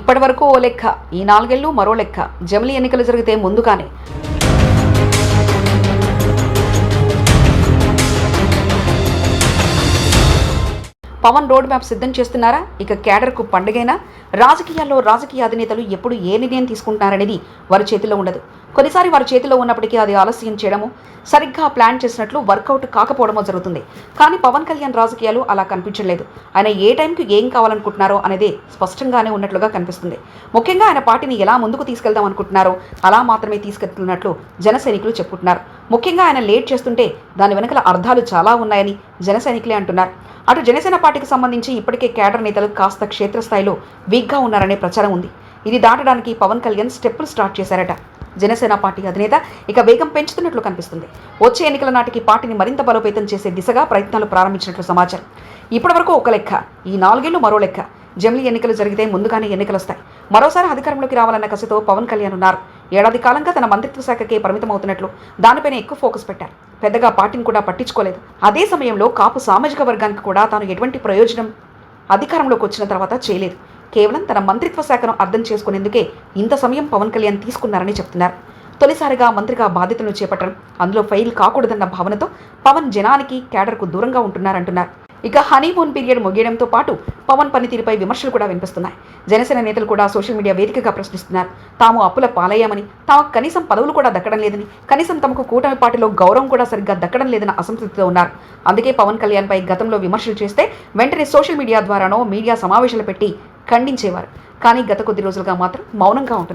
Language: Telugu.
ఇప్పటి వరకు ఓ లెక్క ఈ నాలుగేళ్ళు మరో లెక్క. జమిలీ ఎన్నికలు జరిగితే ముందుగానే. పవన్ రోడ్ మ్యాప్ సిద్ధం చేస్తున్నారా? ఇక కేడర్కు పండుగైనా? రాజకీయాల్లో రాజకీయ అధినేతలు ఎప్పుడు ఏ నిర్ణయం తీసుకుంటున్నారనేది వారి చేతిలో ఉండదు. కొన్నిసారి వారి చేతిలో ఉన్నప్పటికీ అది ఆలస్యం చేయడము సరిగ్గా ప్లాన్ చేసినట్లు వర్కౌట్ కాకపోవడమో జరుగుతుంది. కానీ పవన్ కళ్యాణ్ రాజకీయాలు అలా కనిపించలేదు ఆయన ఏ టైంకి ఏం కావాలనుకుంటున్నారో అనేది స్పష్టంగానే ఉన్నట్లుగా కనిపిస్తుంది. ముఖ్యంగా ఆయన పార్టీని ఎలా ముందుకు తీసుకెళ్దాం అనుకుంటున్నారో అలా మాత్రమే తీసుకెళ్తున్నట్లు జన సైనికులు చెప్పుకుంటున్నారు. ముఖ్యంగా ఆయన లేట్ చేస్తుంటే దాని వెనకల అర్థాలు చాలా ఉన్నాయని జన సైనికులే అంటున్నారు. అటు జనసేన పార్టీకి సంబంధించి ఇప్పటికే కేడర్ నేతలు కాస్త క్షేత్రస్థాయిలో వీక్గా ఉన్నారనే ప్రచారం ఉంది. ఇది దాటడానికి పవన్ కళ్యాణ్ స్టెప్పులు స్టార్ట్ చేశారట. జనసేన పార్టీ అధినేత. ఇక వేగం పెంచుతున్నట్లు కనిపిస్తుంది. వచ్చే ఎన్నికల నాటికి పార్టీని మరింత బలోపేతం చేసే దిశగా ప్రయత్నాలు ప్రారంభించినట్లు సమాచారం. ఇప్పటివరకు ఒక లెక్క ఈ నాలుగేళ్ళు మరో లెక్క. జమిలీ ఎన్నికలు జరిగితే ముందుగానే ఎన్నికలు వస్తాయి మరోసారి అధికారంలోకి రావాలన్న కసితో పవన్ కళ్యాణ్ ఉన్నారు. ఏడాది కాలంగా తన మంత్రిత్వ శాఖకే పరిమితమవుతున్నట్లు దానిపైన ఎక్కువ ఫోకస్ పెట్టారు. పెద్దగా పార్టీని కూడా పట్టించుకోలేదు. అదే సమయంలో కాపు సామాజిక వర్గానికి కూడా తాను ఎటువంటి ప్రయోజనం అధికారంలోకి వచ్చిన తర్వాత చేయలేదు. కేవలం తన మంత్రిత్వ శాఖను అర్థం చేసుకునేందుకే ఇంత సమయం పవన్ కళ్యాణ్ తీసుకున్నారని చెప్తున్నారు. తొలిసారిగా మంత్రిగా బాధ్యతలను చేపట్టడం అందులో ఫెయిల్ కాకూడదన్న భావనతో పవన్ జనానికి కేడర్కు దూరంగా ఉంటున్నారంటున్నారు. ఇక హనీమూన్ పీరియడ్ ముగియడంతో పాటు పవన్ పనితీరుపై విమర్శలు కూడా వినిపిస్తున్నాయి. జనసేన నేతలు కూడా సోషల్ మీడియా వేదికగా ప్రశ్నిస్తున్నారు. తాము అప్పుల పాలయ్యామని తాము కనీసం పదవులు కూడా దక్కడం లేదని కనీసం తమకు కూటమి పార్టీలో గౌరవం కూడా సరిగ్గా దక్కడం లేదని అసంతృప్తితో ఉన్నారు. అందుకే పవన్ కళ్యాణ్పై గతంలో విమర్శలు చేస్తే వెంటనే సోషల్ మీడియా ద్వారానో మీడియా సమావేశాలు పెట్టి ఖండించేవారు. కానీ గత కొద్ది రోజులుగా మాత్రం మౌనంగా ఉంటున్నారు.